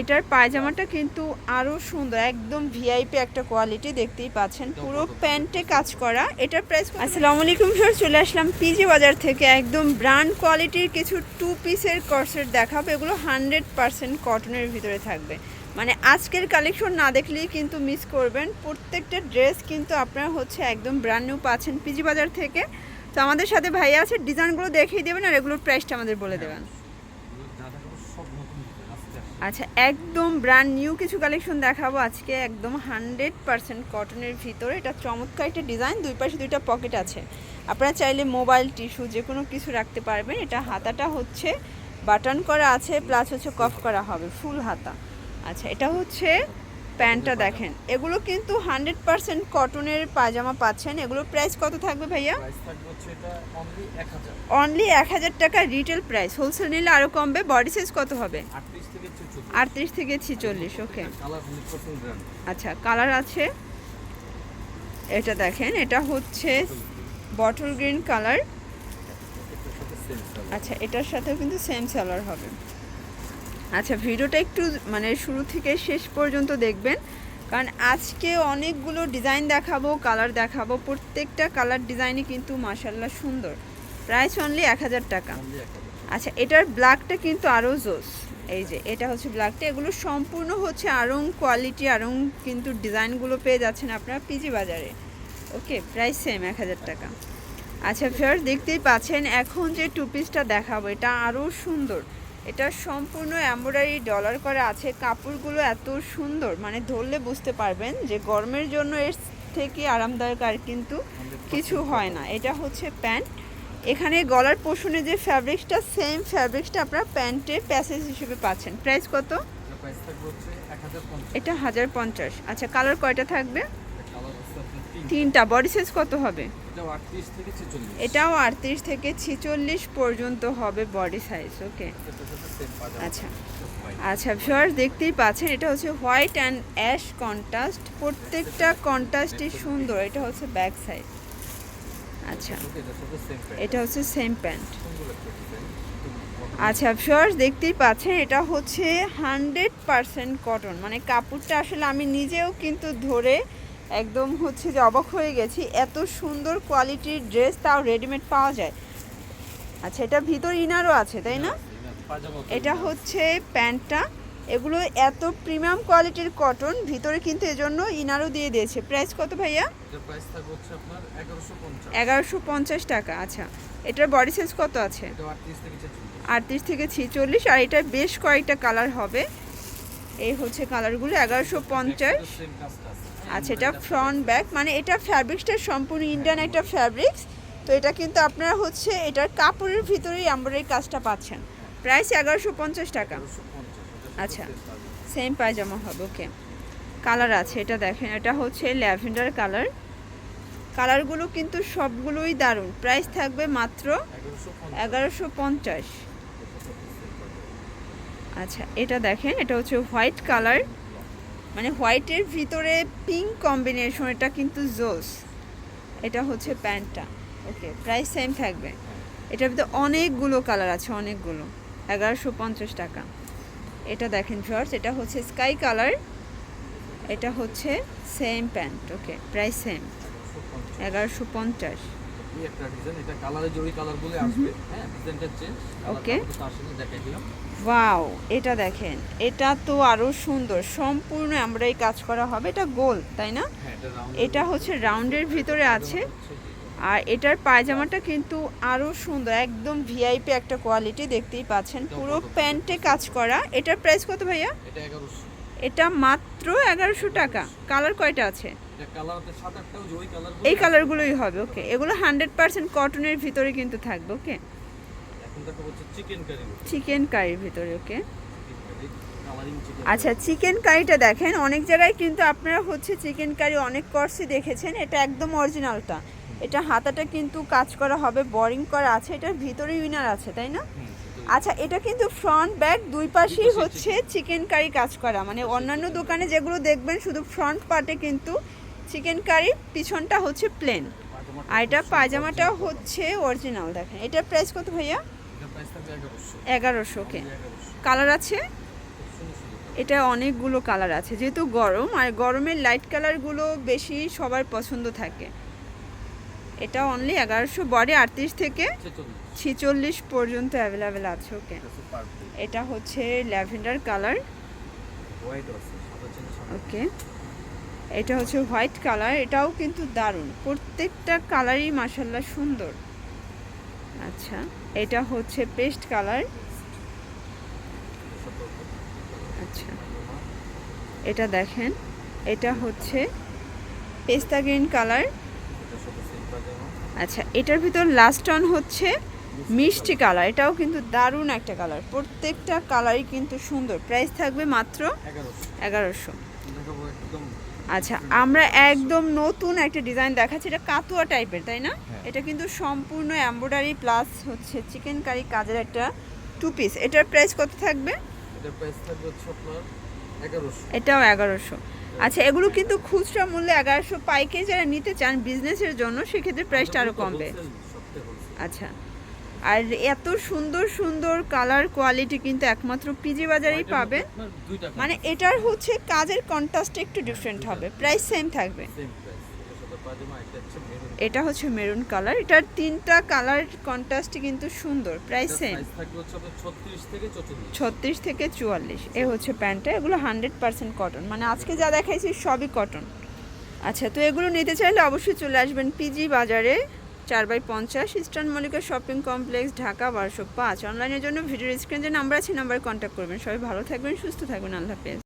এটার পায়জামাটা কিন্তু আরও সুন্দর একদম ভিআইপি একটা কোয়ালিটি দেখতেই পাচ্ছেন। পুরো প্যান্টে কাজ করা। এটার প্রাইস আসসালামু আলাইকুম স্যার চলে আসলাম পিজি বাজার থেকে। একদম ব্র্যান্ড কোয়ালিটির কিছু টু পিসের কর্সেট দেখাবো। এগুলো হান্ড্রেড পার্সেন্ট কটনের ভিতরে থাকবে। মানে আজকের কালেকশন না দেখলেই কিন্তু মিস করবেন। প্রত্যেকটা ড্রেস কিন্তু আপনারা হচ্ছে একদম ব্র্যান্ড নিউ পাচ্ছেন পিজি বাজার থেকে। তো আমাদের সাথে ভাইয়া আছে ডিজাইনগুলো দেখিয়ে দেবেন আর এগুলোর প্রাইসটা আমাদের বলে দেবেন। আচ্ছা একদম ব্র্যান্ড নিউ কিছু কালেকশন দেখাবো আজকে। একদম হান্ড্রেড পারসেন্ট কটনের ভিতরে। এটা চমৎকার একটা ডিজাইন দুই পাশে দুইটা পকেট আছে। আপনারা চাইলে মোবাইল টিস্যু যে কোনো কিছু রাখতে পারবেন। এটা হাতাটা হচ্ছে বাটন করা আছে প্লাস হচ্ছে কফ করা হবে ফুল হাতা। আচ্ছা এটা হচ্ছে প্যান্টটা দেখেন। এগুলো কিন্তু হান্ড্রেড পার্সেন্ট কটনের পায়জামা পাচ্ছেন। এগুলোর প্রাইস কত থাকবে ভাইয়া? অনলি 1000 এক হাজার। টাকা রিটেল প্রাইস হোলসেল নিলে আরও কমবে। বডি সাইজ কত হবে? 38 থেকে 44 আটত্রিশ থেকে ছিচল্লিশ ওকে কালার 100% ব্র্যান্ড আচ্ছা কালার আছে। এটা দেখেন এটা হচ্ছে বটল গ্রিন কালার আচ্ছা এটার সাথেও কিন্তু সেম সালোয়ার হবে। আচ্ছা ভিডিওটা একটু মানে শুরু থেকে শেষ পর্যন্ত দেখবেন। কারণ আজকে অনেকগুলো ডিজাইন দেখাবো কালার দেখাবো প্রত্যেকটা কালার ডিজাইনই কিন্তু মাসাল্লাহ সুন্দর। প্রাইস অনলি এক হাজার টাকা। আচ্ছা এটার ব্ল্যাকটা কিন্তু আরও জোস। এই যে এটা হচ্ছে ব্ল্যাকটা এগুলো সম্পূর্ণ হচ্ছে আরং কোয়ালিটি আরং কিন্তু ডিজাইনগুলো পেয়ে যাচ্ছেন আপনারা পিজি বাজারে। ওকে প্রাইস সেম এক হাজার টাকা। আচ্ছা ফের দেখতেই পাচ্ছেন এখন যে টু পিসটা দেখাবো এটা আরও সুন্দর। এটা সম্পূর্ণ এমব্রয়ডারি ডলার করা আছে। কাপড়গুলো এত সুন্দর মানে ধরলে বুঝতে পারবেন যে গরমের জন্য এর থেকে আরামদায়ক আর কিন্তু কিছু হয় না। এটা হচ্ছে প্যান্ট। এখানে গলার পোষণে যে ফ্যাব্রিক্সটা সেম ফ্যাব্রিক্সটা আপনারা প্যান্টে প্যাসেজ হিসেবে পাচ্ছেন। প্রাইস কত? এটার প্রাইস থাকবে হচ্ছে 1050 এটা হাজার পঞ্চাশ। আচ্ছা কালার কয়টা থাকবে এটা কালার হচ্ছে আপনার তিন তিনটা। বডি সাইজ কত হবে? এটাও 38 থেকে 46 আটত্রিশ থেকে ছিচল্লিশ পর্যন্ত হবে বডি সাইজ ওকে আচ্ছা। আচ্ছা ভিউয়ার্স দেখতেই পাচ্ছেন এটা হচ্ছে হোয়াইট অ্যান্ড অ্যাশ কন্ট্রাস্ট প্রত্যেকটা কন্ট্রাস্টই সুন্দর এটা হচ্ছে ব্যাক সাইড আচ্ছা। এটা হচ্ছে সেম প্যান্ট আচ্ছা ভিউয়ার্স দেখতেই পাচ্ছেন এটা হচ্ছে হান্ড্রেড পারসেন্ট কটন মানে কাপড়টা আসলে আমি নিজেও কিন্তু ধরে একদম হচ্ছে যে অবাক হয়ে গেছি এত সুন্দর কোয়ালিটির ড্রেস তাও রেডিমেড পাওয়া যায়। আচ্ছা এটা ভিতর ইনারও আছে তাই না? এটা হচ্ছে প্যান্টটা। এগুলো এত প্রিমিয়াম কোয়ালিটির কটন ভিতরে কিন্তু এজন্য ইনারও দিয়ে দিয়েছে। প্রাইস কত ভাইয়া? এটার প্রাইস থাকবে হচ্ছে আপনার 1150 এগারোশো পঞ্চাশ টাকা আচ্ছা। এটার বডি সাইজ কত আছে? এটাও 38 থেকে 46 আটত্রিশ থেকে ছিচল্লিশ আর এটা বেশ কয়েকটা কালার হবে। এই হচ্ছে কালারগুলো, এগারোশো পঞ্চাশ। আচ্ছা এটা ফ্রন্ট ব্যাক মানে এটা ফ্যাব্রিক্সটা সম্পূর্ণ ইন্ডিয়ান একটা ফ্যাব্রিক্স তো এটা কিন্তু আপনারা হচ্ছে এটার কাপড়ের ভিতরেই এমব্রয়ডারি কাজটা পাচ্ছেন। প্রাইস এগারোশো পঞ্চাশ টাকা। আচ্ছা। সেম পায়জামা হবে ওকে কালার আছে, এটা দেখেন, এটা হচ্ছে ল্যাভেন্ডার কালার কালারগুলো কিন্তু সবগুলোই দারুণ। প্রাইস থাকবে মাত্র এগারোশো পঞ্চাশ। আচ্ছা এটা দেখেন, এটা হচ্ছে হোয়াইট কালার। মানে হোয়াইটের ভিতরে পিঙ্ক কম্বিনেশন, এটা কিন্তু জোস। এটা হচ্ছে প্যান্টটা। ওকে, প্রাইস সেম থাকবে। এটার ভিতরে অনেকগুলো কালার আছে, অনেকগুলো। এগারোশো পঞ্চাশ টাকা। এটা দেখেন শর্টস এটা হচ্ছে স্কাই কালার। এটা হচ্ছে same pant, okay, price same এগারোশো পঞ্চাশ। এই একটা ডিজাইন এটা কালারে জড়ি কালারগুলো আসবে। হ্যাঁ ডিজাইনটা চেঞ্জ Okay. তার সাথে দেখাই দিলাম। ওয়াও এটা দেখেন। এটা তো আরও সুন্দর। সম্পূর্ণ আমরাই কাজ করা হবে। এটা গোল তাই না? হ্যাঁ এটা হচ্ছে রাউন্ডের ভিতরে আছে। আর এটার পায়জামাটা কিন্তু আরও সুন্দর। একদম ভিআইপি একটা কোয়ালিটি দেখতেই পাচ্ছেন। পুরো প্যান্টে কাজ করা। এটার প্রাইস কত ভাইয়া? এটা মাত্র এগারোশো টাকা। কালার কয়টা আছে? এই কালারগুলোই হবে ওকে এগুলো হান্ড্রেড পার্সেন্ট কটনের ভিতরে কিন্তু থাকবে ওকে চিকেন কারির ভিতরে ওকে আচ্ছা চিকেন কারিটা দেখেন অনেক জায়গায় কিন্তু আপনারা হচ্ছে চিকেন কারি অনেক কর্সই দেখেছেন এটা একদম অরিজিনালটা এটা হাতাটা কিন্তু কাজ করা হবে বোরিং করা আছে এটার ভিতরে উইনার আছে তাই না? আচ্ছা এটা কিন্তু ফ্রন্ট ব্যাক দুই পাশেই হচ্ছে চিকেন কারি কাজ করা মানে অন্যান্য দোকানে যেগুলো দেখবেন শুধু ফ্রন্ট পার্টে কিন্তু চিকেন কারি পিছনটা হচ্ছে প্লেন আর এটা পায়জামাটা হচ্ছে অরিজিনাল দেখেন। এটার প্রাইস কত ভাইয়া? এটা প্রাইস থাকবে 1100 এগারোশো ওকে কালার আছে? এটা অনেকগুলো কালার আছে যেহেতু গরম আর গরমের লাইট কালারগুলো বেশি সবার পছন্দ থাকে। এটা অনলি এগারোশো বডি আটত্রিশ থেকে ছিচল্লিশ পর্যন্ত অ্যাভেলেবেল আছে ওকে এটা হচ্ছে ল্যাভেন্ডার কালার ওকে এটা হচ্ছে হোয়াইট কালার এটাও কিন্তু দারুণ। প্রত্যেকটা কালারই মাসাল্লাহ সুন্দর। আচ্ছা এটা হচ্ছে পেস্ট কালার। আচ্ছা এটা দেখেন এটা হচ্ছে পেস্তা গ্রিন কালার। আচ্ছা এটার ভিতর লাস্ট অন হচ্ছে মিষ্টি কালার এটাও কিন্তু দারুণ একটা কালার। প্রত্যেকটা কালারই কিন্তু সুন্দর। প্রাইস থাকবে মাত্র এগারোশো। আচ্ছা আমরা একদম নতুন একটা ডিজাইন দেখাচ্ছি এটা কাতুয়া টাইপের তাই না? হ্যাঁ। এটা কিন্তু সম্পূর্ণ এমব্রয়ডারি প্লাস হচ্ছে চিকেন কারি কাজের একটা টু পিস এটার প্রাইস কত থাকবে? এটার প্রাইস থাকবে এটাও এগারোশো। আচ্ছা এগুলো কিন্তু খুচরা মূল্যে এগারোশো পাইকারি যারা নিতে চান বিজনেসের জন্য সেক্ষেত্রে প্রাইসটা আরও কমবে। আচ্ছা। আর এত সুন্দর সুন্দর কালার কোয়ালিটি কিন্তু একমাত্র পিজি বাজারেই পাবে মানে এটার হচ্ছে কাজের কন্ট্রাস্ট একটু ডিফারেন্ট হবে। প্রাইস সেম থাকবে। এটা হচ্ছে মেরুন কালার এটার তিনটা কালার কন্ট্রাস্ট কিন্তু সুন্দর। প্রাইস সেম ছত্রিশ থেকে চুয়াল্লিশ। এ হচ্ছে প্যান্টটা এগুলো হান্ড্রেড পার্সেন্ট কটন মানে আজকে যা দেখাইছি সবই কটন আচ্ছা তো এগুলো নিতে চাইলে অবশ্যই চলে আসবেন পিজি বাজারে। চার বাই পঞ্চাশ Eastern Mallika shopping complex, Dhaka বারোশো পাঁচ অনলাইনের জন্য ভিডিও স্ক্রিন যে নাম্বার আছে নাম্বারে কন্ট্যাক্ট করবেন। সবাই ভালো থাকবেন, সুস্থ থাকবেন। আল্লাহ হাফেজ।